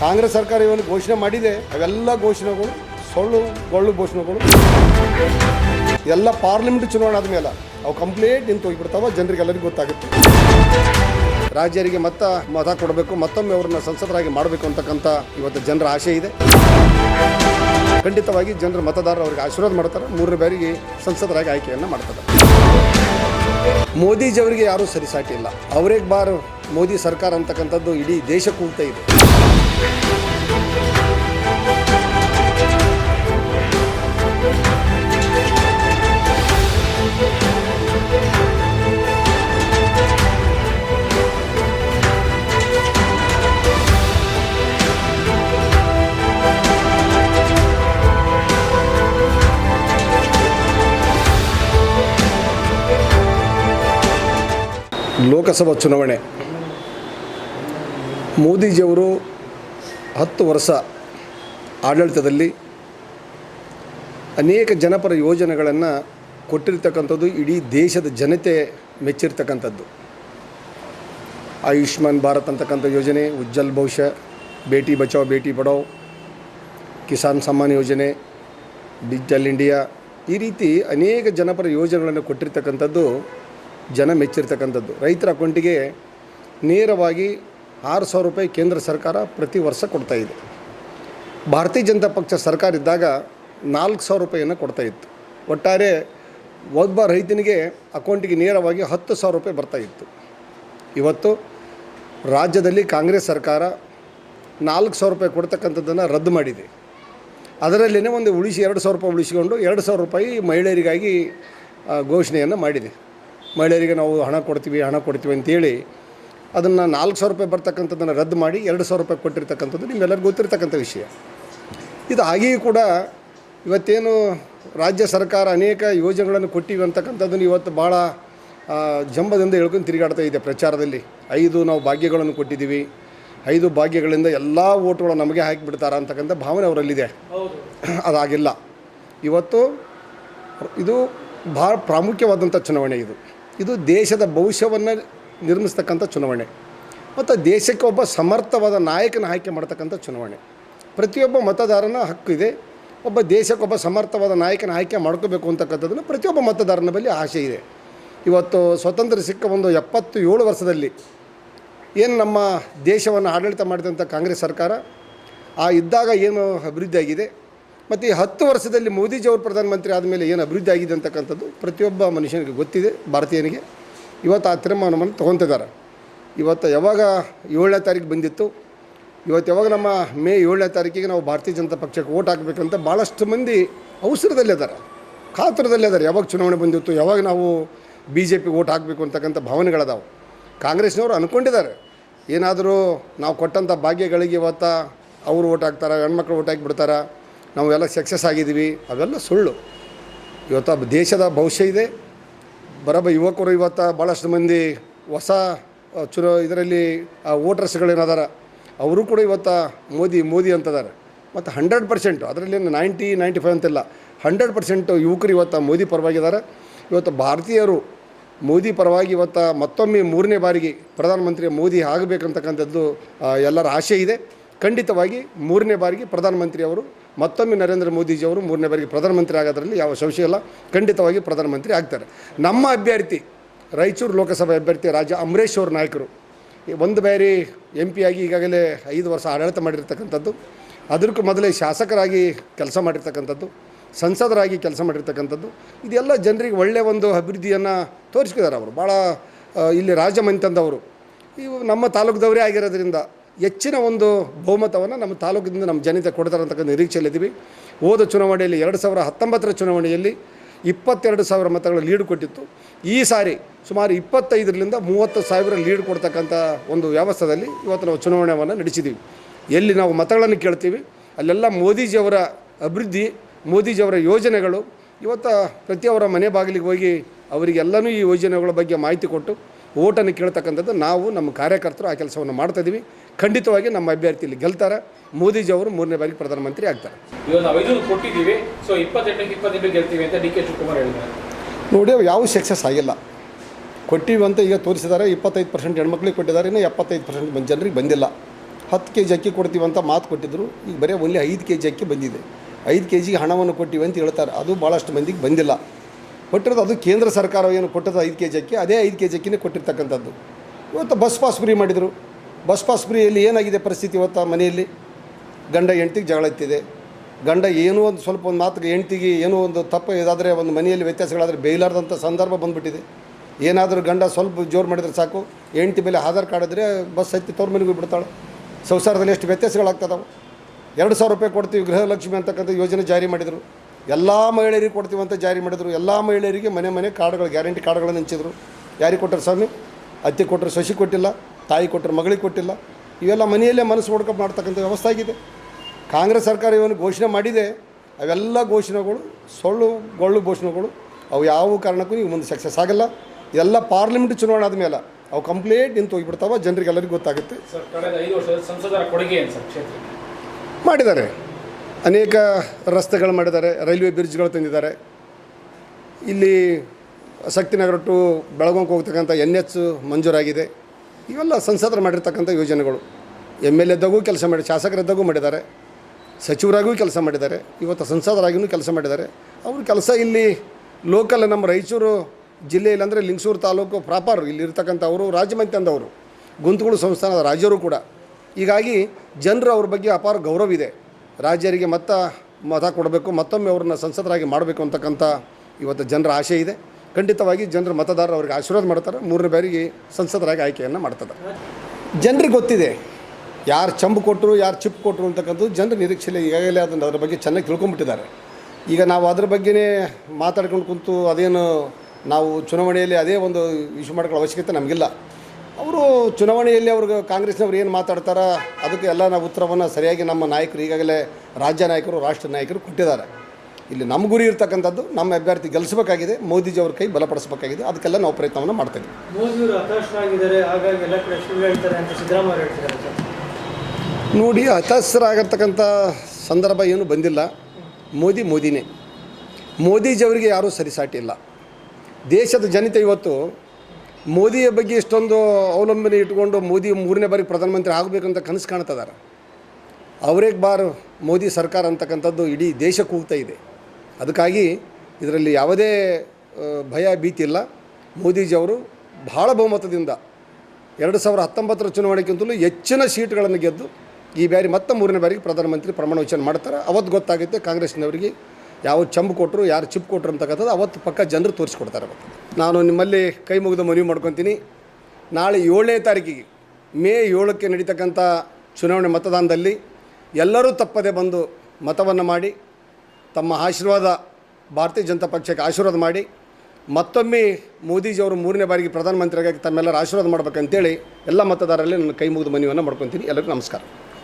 ಕಾಂಗ್ರೆಸ್ ಸರ್ಕಾರ ಇವನು ಘೋಷಣೆ ಮಾಡಿದೆ. ಅವೆಲ್ಲ ಘೋಷಣೆಗಳು, ಸೊಳ್ಳು, ಗೊಳ್ಳು ಘೋಷಣೆಗಳು. ಎಲ್ಲ ಪಾರ್ಲಿಮೆಂಟ್ ಚುನಾವಣೆ ಆದಮೇಲೆ ಅವು ಕಂಪ್ಲೀಟ್ ನಿಂತು ಹೋಗಿಬಿಡ್ತಾವ, ಜನರಿಗೆಲ್ಲರಿಗೂ ಗೊತ್ತಾಗುತ್ತೆ. ರಾಜ್ಯರಿಗೆ ಮತ್ತ ಮತ ಕೊಡಬೇಕು, ಮತ್ತೊಮ್ಮೆ ಅವ್ರನ್ನ ಸಂಸದರಾಗಿ ಮಾಡಬೇಕು ಅಂತಕ್ಕಂಥ ಇವತ್ತು ಜನರ ಆಸೆ ಇದೆ. ಖಂಡಿತವಾಗಿ ಜನರ ಮತದಾರರು ಅವರಿಗೆ ಆಶೀರ್ವಾದ ಮಾಡ್ತಾರೆ, ಮೂರನೇ ಬಾರಿಗೆ ಸಂಸದರಾಗಿ ಆಯ್ಕೆಯನ್ನು ಮಾಡ್ತಾರೆ. ಮೋದಿಜಿಯವರಿಗೆ ಯಾರೂ ಸರಿಸಾಟಿಲ್ಲ. ಅವರೇ ಬಾರ್ ಮೋದಿ ಸರ್ಕಾರ ಅಂತಕ್ಕಂಥದ್ದು ಇಡೀ ದೇಶ ಕೂಗ್ತಾ ಇದೆ. ಲೋಕಸಭಾ ಚುನಾವಣೆ. ಮೋದಿಜಿಯವರು ಹತ್ತು ವರ್ಷ ಆಡಳಿತದಲ್ಲಿ ಅನೇಕ ಜನಪರ ಯೋಜನೆಗಳನ್ನು ಕೊಟ್ಟಿರ್ತಕ್ಕಂಥದ್ದು ಇಡೀ ದೇಶದ ಜನತೆ ಮೆಚ್ಚಿರ್ತಕ್ಕಂಥದ್ದು. ಆಯುಷ್ಮಾನ್ ಭಾರತ್ ಅಂತಕ್ಕಂಥ ಯೋಜನೆ ಉಜ್ಜಲ್ ಭವಿಷ್ಯ, ಬೇಟಿ ಬಚಾವ್, ಬೇಟಿ ಪಡಾವ್, ಕಿಸಾನ್ ಸಮ್ಮಾನ್ ಯೋಜನೆ, ಡಿಜಿಟಲ್ ಇಂಡಿಯಾ ಈ ರೀತಿ ಅನೇಕ ಜನಪರ ಯೋಜನೆಗಳನ್ನು ಕೊಟ್ಟಿರ್ತಕ್ಕಂಥದ್ದು ಜನ ಮೆಚ್ಚಿರ್ತಕ್ಕಂಥದ್ದು. ರೈತರ ಅಕೌಂಟಿಗೆ ನೇರವಾಗಿ ಆರು ಸಾವಿರ ರೂಪಾಯಿ ಕೇಂದ್ರ ಸರ್ಕಾರ ಪ್ರತಿ ವರ್ಷ ಕೊಡ್ತಾ ಇದೆ. ಭಾರತೀಯ ಜನತಾ ಪಕ್ಷ ಸರ್ಕಾರ ಇದ್ದಾಗ ನಾಲ್ಕು ಸಾವಿರ ರೂಪಾಯಿಯನ್ನು ಕೊಡ್ತಾ ಇತ್ತು. ಒಟ್ಟಾರೆ ಒಬ್ಬ ರೈತನಿಗೆ ಅಕೌಂಟಿಗೆ ನೇರವಾಗಿ ಹತ್ತು ಸಾವಿರ ರೂಪಾಯಿ ಬರ್ತಾ ಇತ್ತು. ಇವತ್ತು ರಾಜ್ಯದಲ್ಲಿ ಕಾಂಗ್ರೆಸ್ ಸರ್ಕಾರ ನಾಲ್ಕು ಸಾವಿರ ರೂಪಾಯಿ ಕೊಡ್ತಕ್ಕಂಥದ್ದನ್ನು ರದ್ದು ಮಾಡಿದೆ. ಅದರಲ್ಲೇ ಒಂದು ಉಳಿಸಿ ಎರಡು ಸಾವಿರ ರೂಪಾಯಿ ಉಳಿಸಿಕೊಂಡು ಎರಡು ಸಾವಿರ ರೂಪಾಯಿ ಮಹಿಳೆಯರಿಗಾಗಿ ಘೋಷಣೆಯನ್ನು ಮಾಡಿದೆ. ಮಹಿಳೆಯರಿಗೆ ನಾವು ಹಣ ಕೊಡ್ತೀವಿ ಹಣ ಕೊಡ್ತೀವಿ ಅಂತೇಳಿ ಅದನ್ನು ನಾಲ್ಕು ಸಾವಿರ ರೂಪಾಯಿ ಬರ್ತಕ್ಕಂಥದ್ದನ್ನು ರದ್ದು ಮಾಡಿ ಎರಡು ಸಾವಿರ ರೂಪಾಯಿ ಕೊಟ್ಟಿರ್ತಕ್ಕಂಥದ್ದು ನಿಮ್ಮೆಲ್ಲರಿಗೂ ಗೊತ್ತಿರ್ತಕ್ಕಂಥ ವಿಷಯ. ಇದು ಹಾಗೆಯೂ ಕೂಡ ಇವತ್ತೇನು ರಾಜ್ಯ ಸರ್ಕಾರ ಅನೇಕ ಯೋಜನೆಗಳನ್ನು ಕೊಟ್ಟಿವೆ ಅಂತಕ್ಕಂಥದ್ದನ್ನು ಇವತ್ತು ಭಾಳ ಜಂಬದಿಂದ ಹೇಳ್ಕೊಂಡು ತಿರುಗಾಡ್ತಾ ಇದೆ ಪ್ರಚಾರದಲ್ಲಿ. ಐದು ನಾವು ಭಾಗ್ಯಗಳನ್ನು ಕೊಟ್ಟಿದ್ದೀವಿ. ಐದು ಭಾಗ್ಯಗಳಿಂದ ಎಲ್ಲ ಓಟುಗಳು ನಮಗೆ ಹಾಕಿಬಿಡ್ತಾರ ಅಂತಕ್ಕಂಥ ಭಾವನೆ ಅವರಲ್ಲಿದೆ. ಅದಾಗಿಲ್ಲ. ಇವತ್ತು ಇದು ಭಾಳ ಪ್ರಾಮುಖ್ಯವಾದಂಥ ಚುನಾವಣೆ ಇದು. ಇದು ದೇಶದ ಭವಿಷ್ಯವನ್ನು ನಿರ್ಮಿಸ್ತಕ್ಕಂಥ ಚುನಾವಣೆ. ಮತ್ತು ದೇಶಕ್ಕೆ ಒಬ್ಬ ಸಮರ್ಥವಾದ ನಾಯಕನ ಆಯ್ಕೆ ಮಾಡ್ತಕ್ಕಂಥ ಚುನಾವಣೆ. ಪ್ರತಿಯೊಬ್ಬ ಮತದಾರನ ಹಕ್ಕು ಇದೆ. ಒಬ್ಬ ದೇಶಕ್ಕೊಬ್ಬ ಸಮರ್ಥವಾದ ನಾಯಕನ ಆಯ್ಕೆ ಮಾಡ್ಕೋಬೇಕು ಅಂತಕ್ಕಂಥದ್ದನ್ನು ಪ್ರತಿಯೊಬ್ಬ ಮತದಾರನ ಬಳಿ ಆಸೆ ಇದೆ. ಇವತ್ತು ಸ್ವತಂತ್ರ ಸಿಕ್ಕ ಒಂದು ಎಪ್ಪತ್ತು ಏಳು ವರ್ಷದಲ್ಲಿ ಏನು ನಮ್ಮ ದೇಶವನ್ನು ಆಡಳಿತ ಮಾಡಿದಂಥ ಕಾಂಗ್ರೆಸ್ ಸರ್ಕಾರ, ಆ ಇದ್ದಾಗ ಏನು ಅಭಿವೃದ್ಧಿ ಆಗಿದೆ? ಮತ್ತು ಈ ಹತ್ತು ವರ್ಷದಲ್ಲಿ ಮೋದಿಜಿಯವರು ಪ್ರಧಾನಮಂತ್ರಿ ಆದಮೇಲೆ ಏನು ಅಭಿವೃದ್ಧಿ ಆಗಿದೆ ಅಂತಕ್ಕಂಥದ್ದು ಪ್ರತಿಯೊಬ್ಬ ಮನುಷ್ಯನಿಗೆ ಗೊತ್ತಿದೆ, ಭಾರತೀಯನಿಗೆ. ಇವತ್ತು ಆ ತೀರ್ಮಾನವನ್ನು ತೊಗೊತಿದ್ದಾರೆ. ಇವತ್ತು ಯಾವಾಗ ಏಳನೇ ತಾರೀಕು ಬಂದಿತ್ತು, ಇವತ್ತು ಯಾವಾಗ ನಮ್ಮ ಮೇ ಏಳನೇ ತಾರೀಕಿಗೆ ನಾವು ಭಾರತೀಯ ಜನತಾ ಪಕ್ಷಕ್ಕೆ ಓಟ್ ಹಾಕಬೇಕಂತ ಭಾಳಷ್ಟು ಮಂದಿ ಅವಸರದಲ್ಲಿದ್ದಾರೆ ಕಾತುರದಲ್ಲಿದ್ದಾರೆ ಯಾವಾಗ ಚುನಾವಣೆ ಬಂದಿತ್ತು, ಯಾವಾಗ ನಾವು ಬಿ ಜೆ ಪಿಗೆ ಓಟ್ ಹಾಕಬೇಕು ಅಂತಕ್ಕಂಥ ಭಾವನೆಗಳದಾವೆ. ಕಾಂಗ್ರೆಸ್ನವರು ಅಂದ್ಕೊಂಡಿದ್ದಾರೆ ಏನಾದರೂ ನಾವು ಕೊಟ್ಟಂಥ ಭಾಗ್ಯಗಳಿಗೆ ಇವತ್ತು ಅವರು ಓಟ್ ಹಾಕ್ತಾರೆ, ಹೆಣ್ಮಕ್ಳು ಓಟ್ ಹಾಕಿಬಿಡ್ತಾರೆ ನಾವು ಎಲ್ಲ ಸಕ್ಸಸ್ ಆಗಿದ್ದೀವಿ, ಅವೆಲ್ಲ ಸುಳ್ಳು. ಇವತ್ತು ದೇಶದ ಭವಿಷ್ಯ ಇದೆ. ಬರಬ ಯುವಕರು ಇವತ್ತು ಭಾಳಷ್ಟು ಮಂದಿ ಹೊಸ ಚುನಾ ಇದರಲ್ಲಿ ವೋಟರ್ಸ್ಗಳೇನದಾರ, ಅವರು ಕೂಡ ಇವತ್ತು ಮೋದಿ ಮೋದಿ ಅಂತದಾರೆ. ಮತ್ತು ಹಂಡ್ರೆಡ್ ಪರ್ಸೆಂಟು ಅದರಲ್ಲಿ ನೈಂಟಿ ನೈಂಟಿ ಫೈವ್ ಅಂತಿಲ್ಲ. ಹಂಡ್ರೆಡ್ ಪರ್ಸೆಂಟ್ ಯುವಕರು ಇವತ್ತು ಮೋದಿ ಪರವಾಗಿದ್ದಾರೆ. ಇವತ್ತು ಭಾರತೀಯರು ಮೋದಿ ಪರವಾಗಿ ಇವತ್ತು ಮತ್ತೊಮ್ಮೆ ಮೂರನೇ ಬಾರಿಗೆ ಪ್ರಧಾನಮಂತ್ರಿ ಮೋದಿ ಆಗಬೇಕಂತಕ್ಕಂಥದ್ದು ಎಲ್ಲರ ಆಶೆ ಇದೆ. ಖಂಡಿತವಾಗಿ ಮೂರನೇ ಬಾರಿಗೆ ಪ್ರಧಾನಮಂತ್ರಿ ಅವರು, ಮತ್ತೊಮ್ಮೆ ನರೇಂದ್ರ ಮೋದಿಜಿಯವರು ಮೂರನೇ ಬಾರಿಗೆ ಪ್ರಧಾನಮಂತ್ರಿ ಆಗೋದ್ರಲ್ಲಿ ಯಾವ ಸಂಶಯ ಇಲ್ಲ. ಖಂಡಿತವಾಗಿ ಪ್ರಧಾನಮಂತ್ರಿ ಆಗ್ತಾರೆ. ನಮ್ಮ ಅಭ್ಯರ್ಥಿ, ರಾಯಚೂರು ಲೋಕಸಭೆ ಅಭ್ಯರ್ಥಿ ರಾಜ ಅಮರೇಶ್ ಅವ್ರ ನಾಯಕರು ಒಂದು ಬಾರಿ ಎಂ ಆಗಿ ಈಗಾಗಲೇ ಐದು ವರ್ಷ ಆಡಳಿತ ಮಾಡಿರ್ತಕ್ಕಂಥದ್ದು, ಅದಕ್ಕೂ ಮೊದಲೇ ಶಾಸಕರಾಗಿ ಕೆಲಸ ಮಾಡಿರ್ತಕ್ಕಂಥದ್ದು, ಸಂಸದರಾಗಿ ಕೆಲಸ ಮಾಡಿರ್ತಕ್ಕಂಥದ್ದು, ಇದೆಲ್ಲ ಜನರಿಗೆ ಒಳ್ಳೆಯ ಒಂದು ಅಭಿವೃದ್ಧಿಯನ್ನು ತೋರಿಸ್ಕಿದ್ದಾರೆ ಅವರು. ಭಾಳ ಇಲ್ಲಿ ಇಲ್ಲಿ ರಾಜಮನೆತನದವರು. ಇವು ನಮ್ಮ ತಾಲೂಕದವರೇ ಆಗಿರೋದ್ರಿಂದ ಹೆಚ್ಚಿನ ಒಂದು ಬಹುಮತವನ್ನು ನಮ್ಮ ತಾಲೂಕಿನಿಂದ ನಮ್ಮ ಜನತೆ ಕೊಡ್ತಾರೆ ಅಂತಕ್ಕಂಥ ನಿರೀಕ್ಷೆಯಲ್ಲಿದ್ದೀವಿ ಹೋದ ಚುನಾವಣೆಯಲ್ಲಿ ಎರಡು ಸಾವಿರ ಹತ್ತೊಂಬತ್ತರ ಚುನಾವಣೆಯಲ್ಲಿ ಇಪ್ಪತ್ತೆರಡು ಸಾವಿರ ಮತಗಳ ಲೀಡ್ ಕೊಟ್ಟಿತ್ತು. ಈ ಸಾರಿ ಸುಮಾರು ಇಪ್ಪತ್ತೈದರಿಂದ ಮೂವತ್ತು ಸಾವಿರ ಲೀಡ್ ಕೊಡ್ತಕ್ಕಂಥ ಒಂದು ವ್ಯವಸ್ಥೆಯಲ್ಲಿ ಇವತ್ತು ನಾವು ಚುನಾವಣೆಯನ್ನು ನಡೆಸಿದ್ದೀವಿ. ಎಲ್ಲಿ ನಾವು ಮತಗಳನ್ನು ಕೇಳ್ತೀವಿ, ಅಲ್ಲೆಲ್ಲ ಮೋದಿಜಿಯವರ ಅಭಿವೃದ್ಧಿ, ಮೋದಿಜಿಯವರ ಯೋಜನೆಗಳು, ಇವತ್ತು ಪ್ರತಿಯವರ ಮನೆ ಬಾಗಿಲಿಗೆ ಹೋಗಿ ಅವರಿಗೆಲ್ಲನೂ ಈ ಯೋಜನೆಗಳ ಬಗ್ಗೆ ಮಾಹಿತಿ ಕೊಟ್ಟು ಓಟನ್ನು ಕೇಳ್ತಕ್ಕಂಥದ್ದು ನಾವು ನಮ್ಮ ಕಾರ್ಯಕರ್ತರು ಆ ಕೆಲಸವನ್ನು ಮಾಡ್ತಾಯಿದ್ದೀವಿ ಖಂಡಿತವಾಗಿ ನಮ್ಮ ಅಭ್ಯರ್ಥಿ ಇಲ್ಲಿ ಗೆಲ್ತಾರೆ. ಮೋದಿಜಿಯವರು ಮೂರನೇ ಬಾರಿಗೆ ಪ್ರಧಾನಮಂತ್ರಿ ಆಗ್ತಾರೆ. ನೋಡಿ ಅವು ಯಾವ ಸಕ್ಸಸ್ ಆಗಿಲ್ಲ. ಕೊಟ್ಟಿವಿ ಅಂತ ಈಗ ತೋರಿಸಿದ್ದಾರೆ. ಇಪ್ಪತ್ತೈದು ಪರ್ಸೆಂಟ್ ಹೆಣ್ಮಕ್ಳಿಗೆ ಕೊಟ್ಟಿದ್ದಾರೆ. ಇನ್ನು ಎಪ್ಪತ್ತೈದು ಪರ್ಸೆಂಟ್ ಜನರಿಗೆ ಬಂದಿಲ್ಲ. ಹತ್ತು ಕೆ ಜಿ ಅಕ್ಕಿ ಕೊಡ್ತೀವಿ ಅಂತ ಮಾತು ಕೊಟ್ಟಿದ್ದರು ಈಗ ಬರೀ ಒನ್ಲಿ ಐದು ಕೆ ಜಿ ಅಕ್ಕಿ ಬಂದಿದೆ. ಐದು ಕೆ ಜಿಗೆ ಹಣವನ್ನು ಕೊಟ್ಟಿವಿ ಅಂತ ಹೇಳ್ತಾರೆ. ಅದು ಭಾಳಷ್ಟು ಮಂದಿಗೆ ಬಂದಿಲ್ಲ. ಕೊಟ್ಟಿರೋದು ಅದು ಕೇಂದ್ರ ಸರ್ಕಾರ ಏನು ಕೊಟ್ಟದ್ದು ಐದು ಕೆ ಜಿ ಅಕ್ಕಿ ಅದೇ ಐದು ಕೆ ಜಿ ಅಕ್ಕಿನೇ ಕೊಟ್ಟಿರ್ತಕ್ಕಂಥದ್ದು. ಇವತ್ತು ಬಸ್ ಪಾಸ್ ಫ್ರೀ ಮಾಡಿದರು. ಬಸ್ ಪಾಸ್ ಫ್ರೀಯಲ್ಲಿ ಏನಾಗಿದೆ ಪರಿಸ್ಥಿತಿ ಇವತ್ತು ಮನೆಯಲ್ಲಿ? ಗಂಡ ಹೆಂಡ್ತಿಗೆ ಜಗಳ ಎತ್ತಿದೆ. ಗಂಡ ಏನೋ ಒಂದು ಸ್ವಲ್ಪ ಒಂದು ಮಾತಿಗೆ ಹೆಂಡ್ತಿಗೆ ಏನೋ ಒಂದು ತಪ್ಪು ಇದಾದರೆ ಒಂದು ಮನೆಯಲ್ಲಿ ವ್ಯತ್ಯಾಸಗಳಾದರೆ ಬೇಯಲಾರ್ದಂಥ ಸಂದರ್ಭ ಬಂದುಬಿಟ್ಟಿದೆ. ಏನಾದರೂ ಗಂಡ ಸ್ವಲ್ಪ ಜೋರು ಮಾಡಿದರೆ ಸಾಕು. ಹೆಂಡ್ತಿ ಮೇಲೆ ಆಧಾರ್ ಕಾರ್ಡ್ ಇದ್ದರೆ ಬಸ್ ಹತ್ತಿ ತೋರ್ ಮನೆಗೆ ಹೋಗ್ಬಿಡ್ತಾಳೆ. ಸಂಸಾರದಲ್ಲಿ ಎಷ್ಟು ವ್ಯತ್ಯಾಸಗಳಾಗ್ತದವು? ಎರಡು ಸಾವಿರ ರೂಪಾಯಿ ಕೊಡ್ತೀವಿ ಗೃಹಲಕ್ಷ್ಮಿ ಅಂತಕ್ಕಂಥ ಯೋಜನೆ ಜಾರಿ ಮಾಡಿದರು. ಎಲ್ಲ ಮಹಿಳೆಯರಿಗೆ ಕೊಡ್ತೀವಿ ಅಂತ ಜಾರಿ ಮಾಡಿದರು. ಎಲ್ಲ ಮಹಿಳೆಯರಿಗೆ ಮನೆ ಮನೆ ಕಾರ್ಡ್ಗಳು ಗ್ಯಾರಂಟಿ ಕಾರ್ಡ್ಗಳನ್ನು ಹಂಚಿದ್ರು. ಯಾರಿಗೆ ಕೊಟ್ಟರು ಸ್ವಾಮಿ? ಅತ್ತೆ ಕೊಟ್ಟರು ಸಸಿ ಕೊಟ್ಟಿಲ್ಲ ತಾಯಿ ಕೊಟ್ಟರು ಮಗಳಿಗೆ ಕೊಟ್ಟಿಲ್ಲ. ಇವೆಲ್ಲ ಮನೆಯಲ್ಲೇ ಮನಸ್ಸು ಹೊಡ್ಕೊಂಡು ಮಾಡ್ತಕ್ಕಂಥ ವ್ಯವಸ್ಥೆ ಆಗಿದೆ. ಕಾಂಗ್ರೆಸ್ ಸರ್ಕಾರ ಇವನು ಘೋಷಣೆ ಮಾಡಿದೆ. ಅವೆಲ್ಲ ಘೋಷಣೆಗಳು ಸೊಳ್ಳು ಗೊಳ್ಳು ಘೋಷಣೆಗಳು ಅವು ಯಾವ ಕಾರಣಕ್ಕೂ ನೀವು ಮುಂದೆ ಸಕ್ಸಸ್ ಆಗಲ್ಲ. ಇದೆಲ್ಲ ಪಾರ್ಲಿಮೆಂಟ್ ಚುನಾವಣೆ ಆದಮೇಲೆ ಅವು ಕಂಪ್ಲೀಟ್ ನಿಂತು ಹೋಗಿಬಿಡ್ತಾವ. ಜನರಿಗೆಲ್ಲರಿಗೂ ಗೊತ್ತಾಗುತ್ತೆ. ಮಾಡಿದ್ದಾರೆ. ಅನೇಕ ರಸ್ತೆಗಳು ಮಾಡಿದ್ದಾರೆ, ರೈಲ್ವೆ ಬ್ರಿಡ್ಜ್ಗಳು ತಂದಿದ್ದಾರೆ. ಇಲ್ಲಿ ಶಕ್ತಿನಗರ ಟು ಬೆಳಗಾವಿಗೆ ಹೋಗ್ತಕ್ಕಂಥ ಎನ್ ಎಚ್ ಮಂಜೂರಾಗಿದೆ. ಇವೆಲ್ಲ ಸಂಸದರು ಮಾಡಿರ್ತಕ್ಕಂಥ ಯೋಜನೆಗಳು. ಎಂ ಎಲ್ ಎದ್ದಾಗೂ ಕೆಲಸ ಮಾಡಿ ಶಾಸಕರಿದ್ದಾಗೂ ಮಾಡಿದ್ದಾರೆ. ಸಚಿವರಾಗೂ ಕೆಲಸ ಮಾಡಿದ್ದಾರೆ. ಇವತ್ತು ಸಂಸದರಾಗಿಯೂ ಕೆಲಸ ಮಾಡಿದ್ದಾರೆ. ಅವ್ರ ಕೆಲಸ ಇಲ್ಲಿ ಲೋಕಲ್ ನಮ್ಮ ರಾಯಚೂರು ಜಿಲ್ಲೆಯಲ್ಲಿ ಅಂದರೆ ಲಿಂಗಸೂರು ತಾಲೂಕು ಪ್ರಾಪರ್ ಇಲ್ಲಿರ್ತಕ್ಕಂಥವರು ರಾಜಮಂತ್ಯಂದವರು ಗುಂತುಗಳು ಸಂಸ್ಥಾನದ ರಾಜರು ಕೂಡ. ಹೀಗಾಗಿ ಜನರು ಅವ್ರ ಬಗ್ಗೆ ಅಪಾರ ಗೌರವ ಇದೆ. ರಾಜ್ಯರಿಗೆ ಮತ್ತ ಮತ ಕೊಡಬೇಕು, ಮತ್ತೊಮ್ಮೆ ಅವ್ರನ್ನ ಸಂಸದರಾಗಿ ಮಾಡಬೇಕು ಅಂತಕ್ಕಂಥ ಇವತ್ತು ಜನರ ಆಶೆ ಇದೆ. ಖಂಡಿತವಾಗಿ ಜನರು ಮತದಾರರು ಅವ್ರಿಗೆ ಆಶೀರ್ವಾದ ಮಾಡ್ತಾರೆ. ಮೂರನೇ ಬಾರಿಗೆ ಸಂಸದರಾಗಿ ಆಯ್ಕೆಯನ್ನು ಮಾಡ್ತಾರೆ ಜನರಿಗೆ ಗೊತ್ತಿದೆ ಯಾರು ಚಂಬು ಕೊಟ್ಟರು, ಯಾರು ಚಿಪ್ ಕೊಟ್ಟರು ಅಂತಕ್ಕಂಥದ್ದು ಜನರ ನಿರೀಕ್ಷೆಯಲ್ಲಿ ಈಗಾಗಲೇ ಅದನ್ನು ಅದ್ರ ಬಗ್ಗೆ ಚೆನ್ನಾಗಿ ತಿಳ್ಕೊಂಬಿಟ್ಟಿದ್ದಾರೆ. ಈಗ ನಾವು ಅದ್ರ ಬಗ್ಗೆನೇ ಮಾತಾಡ್ಕೊಂಡು ಕುಂತು ಅದೇನು ನಾವು ಚುನಾವಣೆಯಲ್ಲಿ ಅದೇ ಒಂದು ಇಶ್ಯೂ ಮಾಡ್ಕೊಳ್ಳೋ ಅವಶ್ಯಕತೆ ನಮಗಿಲ್ಲ. ಅವರು ಚುನಾವಣೆಯಲ್ಲಿ ಅವ್ರಿಗೆ ಕಾಂಗ್ರೆಸ್ನವ್ರು ಏನು ಮಾತಾಡ್ತಾರೆ ಅದಕ್ಕೆ ಎಲ್ಲ ನಾವು ಉತ್ತರವನ್ನು ಸರಿಯಾಗಿ ನಮ್ಮ ನಾಯಕರು ಈಗಾಗಲೇ ರಾಜ್ಯ ನಾಯಕರು ರಾಷ್ಟ್ರ ನಾಯಕರು ಕೊಟ್ಟಿದ್ದಾರೆ. ಇಲ್ಲಿ ನಮ್ಮ ಗುರಿ ಇರ್ತಕ್ಕಂಥದ್ದು ನಮ್ಮ ಅಭ್ಯರ್ಥಿ ಗೆಲ್ಲಿಸಬೇಕಾಗಿದೆ ಮೋದಿಜಿ ಅವ್ರ ಕೈ ಬಲಪಡಿಸಬೇಕಾಗಿದೆ ಅದಕ್ಕೆಲ್ಲ ನಾವು ಪ್ರಯತ್ನವನ್ನು ಮಾಡ್ತೇವೆ ನೋಡಿ ಹತಾಶರಾಗಿರ್ತಕ್ಕಂಥ ಸಂದರ್ಭ ಏನು ಬಂದಿಲ್ಲ. ಮೋದಿ ಮೋದಿನೇ. ಮೋದಿಜಿಯವರಿಗೆ ಯಾರೂ ಸರಿಸಾಟಿಲ್ಲ. ದೇಶದ ಜನತೆ ಇವತ್ತು ಮೋದಿಯ ಬಗ್ಗೆ ಇಷ್ಟೊಂದು ಅವಲಂಬನೆ ಇಟ್ಕೊಂಡು ಮೋದಿ ಮೂರನೇ ಬಾರಿ ಪ್ರಧಾನಮಂತ್ರಿ ಆಗಬೇಕಂತ ಕನಸು ಕಾಣ್ತಿದ್ದಾರೆ ಅವರೇ ಬಾರ್ ಮೋದಿ ಸರ್ಕಾರ ಅಂತಕ್ಕಂಥದ್ದು ಇಡೀ ದೇಶ ಕೂಗ್ತಾ ಇದೆ. ಅದಕ್ಕಾಗಿ ಇದರಲ್ಲಿ ಯಾವುದೇ ಭಯ ಭೀತಿ ಇಲ್ಲ. ಮೋದಿಜಿಯವರು ಭಾಳ ಬಹುಮತದಿಂದ ಎರಡು ಸಾವಿರ ಹತ್ತೊಂಬತ್ತರ ಚುನಾವಣೆಗಿಂತಲೂ ಹೆಚ್ಚಿನ ಸೀಟ್ಗಳನ್ನು ಗೆದ್ದು ಈ ಬಾರಿ ಮತ್ತೆ ಮೂರನೇ ಬಾರಿಗೆ ಪ್ರಧಾನಮಂತ್ರಿ ಪ್ರಮಾಣ ವಚನ ಮಾಡ್ತಾರೆ. ಅವತ್ತು ಗೊತ್ತಾಗುತ್ತೆ ಕಾಂಗ್ರೆಸ್ನವರಿಗೆ ಯಾವ ಚಂಬು ಕೊಟ್ಟರು, ಯಾರು ಚಿಪ್ ಕೊಟ್ಟರು ಅಂತಕ್ಕಂಥದ್ದು ಅವತ್ತು ಪಕ್ಕ ಜನರು ತೋರಿಸ್ಕೊಡ್ತಾರೆ ನಾನು ನಿಮ್ಮಲ್ಲಿ ಕೈ ಮುಗಿದು ಮನವಿ ಮಾಡ್ಕೊತೀನಿ. ನಾಳೆ ಏಳನೇ ತಾರೀಕಿಗೆ, ಮೇ ಏಳಕ್ಕೆ ನಡೀತಕ್ಕಂಥ ಚುನಾವಣೆ ಮತದಾನದಲ್ಲಿ ಎಲ್ಲರೂ ತಪ್ಪದೆ ಬಂದು ಮತವನ್ನು ಮಾಡಿ, ತಮ್ಮ ಆಶೀರ್ವಾದ ಭಾರತೀಯ ಜನತಾ ಪಕ್ಷಕ್ಕೆ ಆಶೀರ್ವಾದ ಮಾಡಿ, ಮತ್ತೊಮ್ಮೆ ಮೋದಿಜಿಯವರು ಮೂರನೇ ಬಾರಿಗೆ ಪ್ರಧಾನಮಂತ್ರಿಯಾಗಿ ತಮ್ಮೆಲ್ಲರ ಆಶೀರ್ವಾದ ಮಾಡಬೇಕಂತೇಳಿ ಎಲ್ಲ ಮತದಾರರಲ್ಲಿ ನನ್ನ ಕೈ ಮುಗಿದು ಮನವಿಯನ್ನು ಮಾಡ್ಕೊತೀನಿ. ಎಲ್ಲರಿಗೂ ನಮಸ್ಕಾರ.